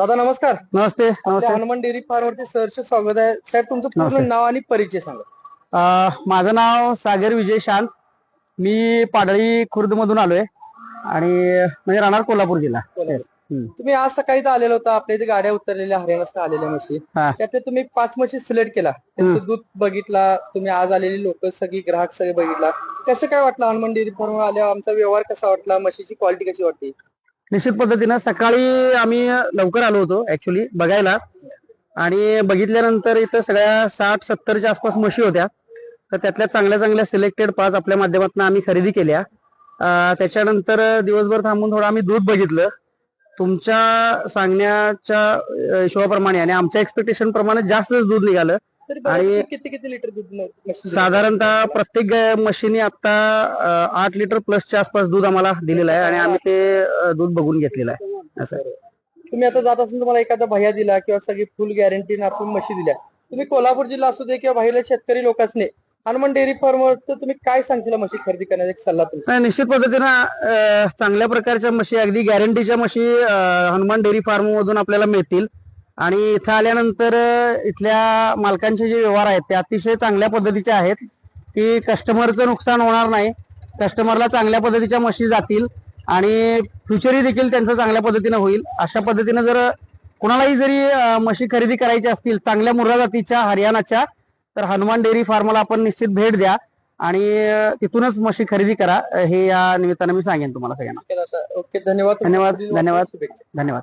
दादा नमस्कार. नमस्ते आपल्या नमस्ते. हनुमान डेअरी फार्म वरती सहर्ष स्वागत आहे. साहेब तुमचं नमस्ते. पूर्ण नाव आणि परिचय सांगा. अं, माझं नाव सागर विजय शांत. मी पाडळी खुर्द मधून आलोय. आणि म्हणजे राहणार कोल्हापूर जिल्हा. Yes. हम्म. तुम्ही आज सकाळी इथं आलेला होता. आपल्या इथे गाड्या उतरलेल्या हरियाणा आलेल्या म्हशी. हा. त्यातले तुम्ही पाच म्हशी सिलेक्ट केला. त्यांचं दूध बघितला. तुम्ही आज आलेली लोक सगळी ग्राहक सगळे बघितला. कसं काय वाटलं हनुमान डेअरी फार्म आल्यावर? आमचा व्यवहार कसा वाटला? म्हशीची क्वालिटी कशी वाटली? निश्चित पद्धतीनं सकाळी आम्ही लवकर आलो होतो ऍक्च्युली बघायला. आणि बघितल्यानंतर इथं सगळ्या साठ सत्तरच्या आसपास म्हशी होत्या. तर त्यातल्या चांगल्या चांगल्या सिलेक्टेड पाच आपल्या माध्यमातून आम्ही खरेदी केल्या. त्याच्यानंतर दिवसभर थांबून थोडं आम्ही दूध बघितलं. तुमच्या सांगण्याच्या हिशोबाप्रमाणे आणि आमच्या एक्सपेक्टेशन प्रमाणे जास्तच दूध निघालं. आणि- किती किती लिटर दूध? साधारणतः प्रत्येक म्हशीने आता आठ लिटर प्लसच्या आसपास दूध आम्हाला दिलेलं आहे आणि आम्ही ते दूध बघून घेतलेलं आहे. असं. तुम्ही आता जात असेल तुम्हाला एखादा भैया दिला किंवा सगळी फुल गॅरंटी आपण म्हशी दिल्या. तुम्ही कोल्हापूर जिल्हा असू दे किंवा बाहेरल्या शेतकरी लोकांनी हनुमान डेअरी फार्म तर तुम्ही काय सांगशील म्हशी खरेदी करण्याचा एक सल्ला तुमचा? नाही निश्चित पद्धतीनं चांगल्या प्रकारच्या म्हशी अगदी गॅरंटीच्या म्हशी हनुमान डेअरी फार्म मधून आपल्याला मिळतील. आणि इथं आल्यानंतर इथल्या मालकांचे जे व्यवहार आहेत ते अतिशय चांगल्या पद्धतीचे आहेत. की कस्टमरचं नुकसान होणार नाही. कस्टमरला चांगल्या पद्धतीच्या म्हशी जातील आणि फ्युचरही देखील त्यांचं चांगल्या पद्धतीनं होईल. अशा पद्धतीनं जर कुणालाही जरी म्हशी खरेदी करायची असतील चांगल्या मुर्रा जातीच्या हरियाणाच्या तर हनुमान डेअरी फार्मला आपण निश्चित भेट द्या आणि तिथूनच म्हशी खरेदी करा. हे या निमित्तानं मी सांगेन तुम्हाला सगळ्यांना. ओके धन्यवाद. धन्यवाद, धन्यवाद. धन्यवाद.